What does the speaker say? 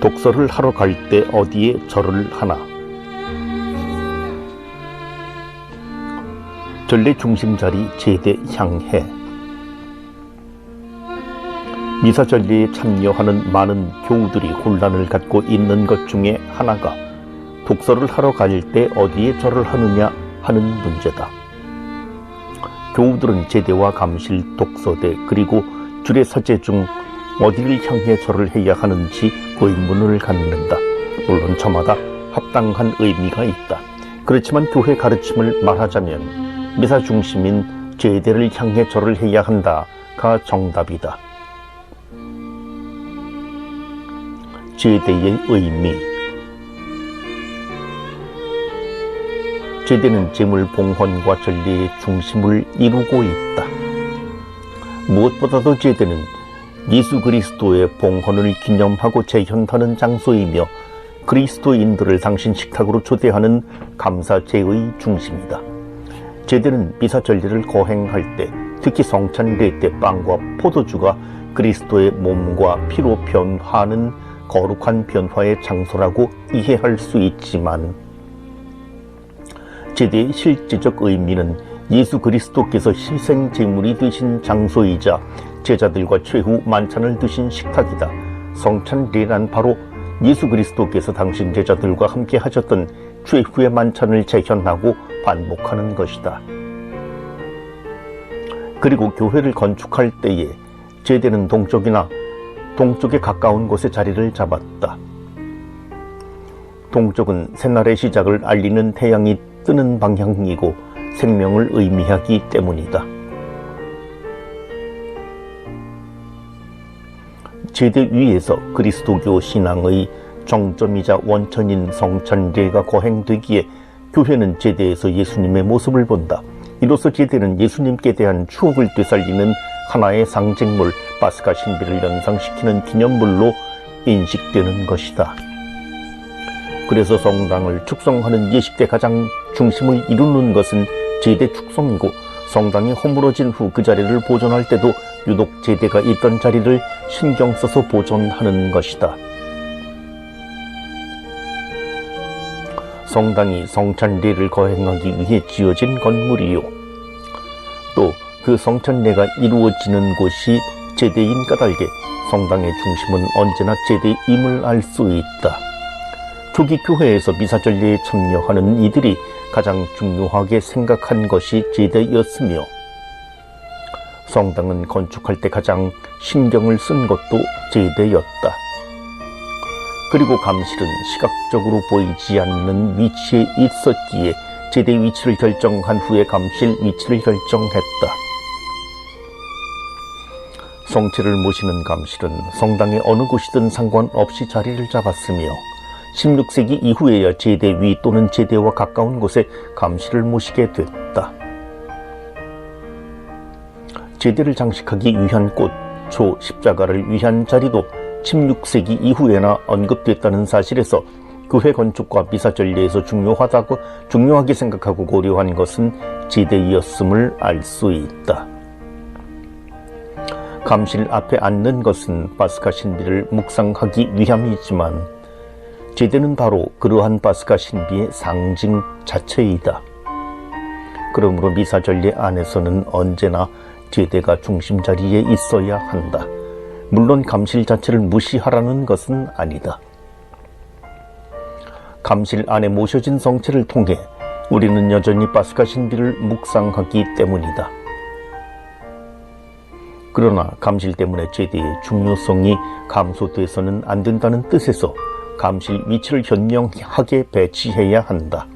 독서를 하러 갈 때 어디에 절을 하나? 전례 중심 자리 제대 향해 미사 전례에 참여하는 많은 교우들이 혼란을 갖고 있는 것 중에 하나가 독서를 하러 갈 때 어디에 절을 하느냐 하는 문제다. 교우들은 제대와 감실, 독서대 그리고 서재 중 어디를 향해 절을 해야 하는지 의문을 갖는다. 물론 저마다 합당한 의미가 있다. 그렇지만 교회 가르침을 말하자면 미사 중심인 제대를 향해 절을 해야 한다가 정답이다. 제대의 의미 제대는 재물 봉헌과 전리의 중심을 이루고 있다. 무엇보다도 제대는 예수 그리스도의 봉헌을 기념하고 재현하는 장소이며 그리스도인들을 당신 식탁으로 초대하는 감사제의 중심이다. 제대는 미사 전리를 거행할 때, 특히 성찬례 때 빵과 포도주가 그리스도의 몸과 피로 변화하는 거룩한 변화의 장소라고 이해할 수 있지만 제대의 실제적 의미는 예수 그리스도께서 희생 제물이 되신 장소이자 제자들과 최후 만찬을 드신 식탁이다. 성찬례란 바로 예수 그리스도께서 당신 제자들과 함께 하셨던 최후의 만찬을 재현하고 반복하는 것이다. 그리고 교회를 건축할 때에 제대는 동쪽이나 동쪽에 가까운 곳에 자리를 잡았다. 동쪽은 새날의 시작을 알리는 태양이 뜨는 방향이고 생명을 의미하기 때문이다. 제대 위에서 그리스도교 신앙의 정점이자 원천인 성찬제가 거행되기에 교회는 제대에서 예수님의 모습을 본다. 이로써 제대는 예수님께 대한 추억을 되살리는 하나의 상징물 파스카 신비를 연상시키는 기념물로 인식되는 것이다. 그래서 성당을 축성하는 예식 때 가장 중심을 이루는 것은 제대 축성이고 성당이 허물어진 후 그 자리를 보존할 때도 유독 제대가 있던 자리를 신경 써서 보존하는 것이다. 성당이 성찬례를 거행하기 위해 지어진 건물이요. 또 그 성찬례가 이루어지는 곳이 제대인 까닭에 성당의 중심은 언제나 제대임을 알 수 있다. 초기 교회에서 미사전례에 참여하는 이들이 가장 중요하게 생각한 것이 제대였으며 성당은 건축할 때 가장 신경을 쓴 것도 제대였다. 그리고 감실은 시각적으로 보이지 않는 위치에 있었기에 제대 위치를 결정한 후에 감실 위치를 결정했다. 성체를 모시는 감실은 성당의 어느 곳이든 상관없이 자리를 잡았으며 16세기 이후에야 제대 위 또는 제대와 가까운 곳에 감실을 모시게 됐다. 제대를 장식하기 위한 꽃, 초, 십자가를 위한 자리도 16세기 이후에나 언급됐다는 사실에서 교회 건축과 미사 전례에서 중요하다고 중요하게 생각하고 고려한 것은 제대이었음을 알 수 있다. 감실 앞에 앉는 것은 파스카 신비를 묵상하기 위함이지만 제대는 바로 그러한 파스카 신비의 상징 자체이다. 그러므로 미사 전례 안에서는 언제나 제대가 중심 자리에 있어야 한다. 물론 감실 자체를 무시하라는 것은 아니다. 감실 안에 모셔진 성체를 통해 우리는 여전히 파스카 신비를 묵상하기 때문이다. 그러나 감실 때문에 제대의 중요성이 감소돼서는 안 된다는 뜻에서 감실 위치를 현명하게 배치해야 한다.